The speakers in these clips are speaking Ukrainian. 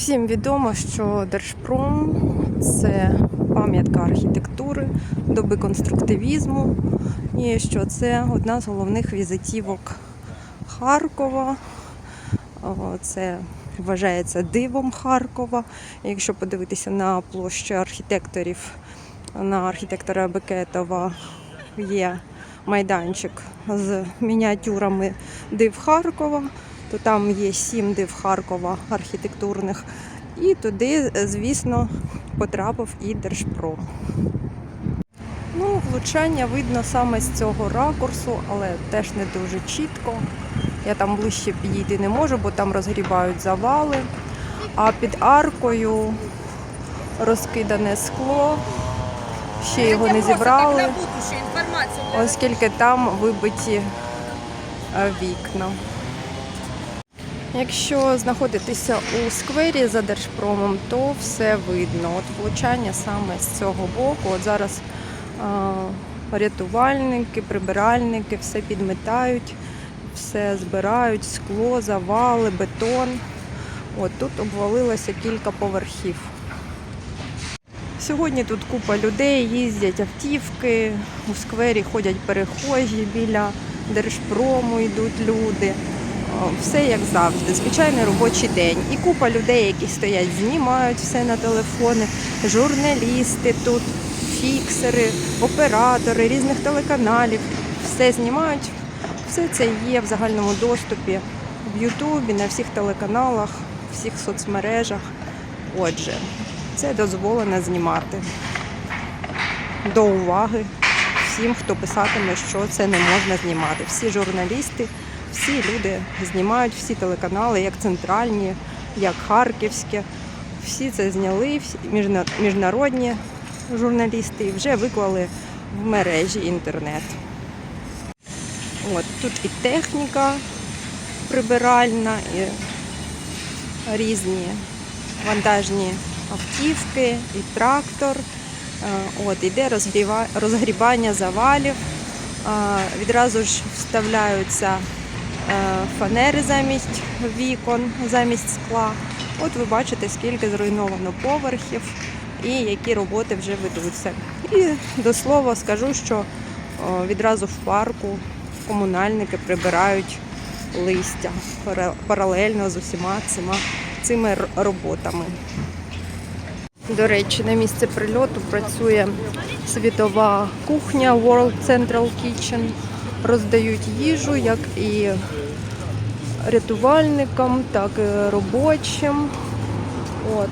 Всім відомо, що Держпром це пам'ятка архітектури, доби конструктивізму, і що це одна з головних візитівок Харкова. Це вважається дивом Харкова. Якщо подивитися на площу архітекторів, на архітектора Бекетова є майданчик з мініатюрами див Харкова, то там є сім див Харкова архітектурних. І туди, звісно, потрапив і Держпром. Ну, влучання видно саме з цього ракурсу, але теж не дуже чітко. Я там ближче підійти не можу, бо там розгрібають завали. А під аркою розкидане скло, ще його не зібрали, оскільки там вибиті е, вікна. Якщо знаходитися у сквері за Держпромом, то все видно. От влучання саме з цього боку. От зараз а, рятувальники, прибиральники все підметають, все збирають, скло, завали, бетон. От тут обвалилося кілька поверхів. Сьогодні тут купа людей, їздять автівки, у сквері ходять перехожі, біля Держпрому йдуть люди. Все як завжди, звичайний робочий день. І купа людей, які стоять, знімають все на телефони, журналісти тут, фіксери, оператори різних телеканалів. Все знімають. Все це є в загальному доступі в Ютубі, на всіх телеканалах, всіх соцмережах. Отже, це дозволено знімати. До уваги всім, хто писатиме, що це не можна знімати. Всі журналісти, всі люди знімають, всі телеканали, як центральні, як харківські. Всі це зняли, всі міжнародні журналісти і вже виклали в мережі інтернет. От, тут і техніка прибиральна, і різні вантажні автівки, і трактор. Е, От, іде розгрібання завалів. Е, Відразу ж вставляються фанери замість вікон, замість скла. От ви бачите, скільки зруйновано поверхів і які роботи вже ведуться. І до слова скажу, що відразу в парку комунальники прибирають листя паралельно з усіма цими, цими роботами. До речі, на місце прильоту працює світова кухня World Central Kitchen. Роздають їжу як і рятувальникам, так і робочим. От.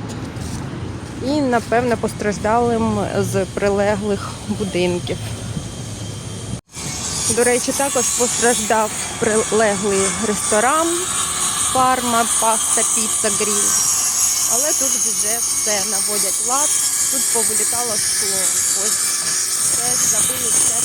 І, напевно, постраждалим з прилеглих будинків. До речі, також постраждав прилеглий ресторан Парма, паста, піца, гріль. Але тут вже все наводять лад, тут повилітало скло. Ось все забили все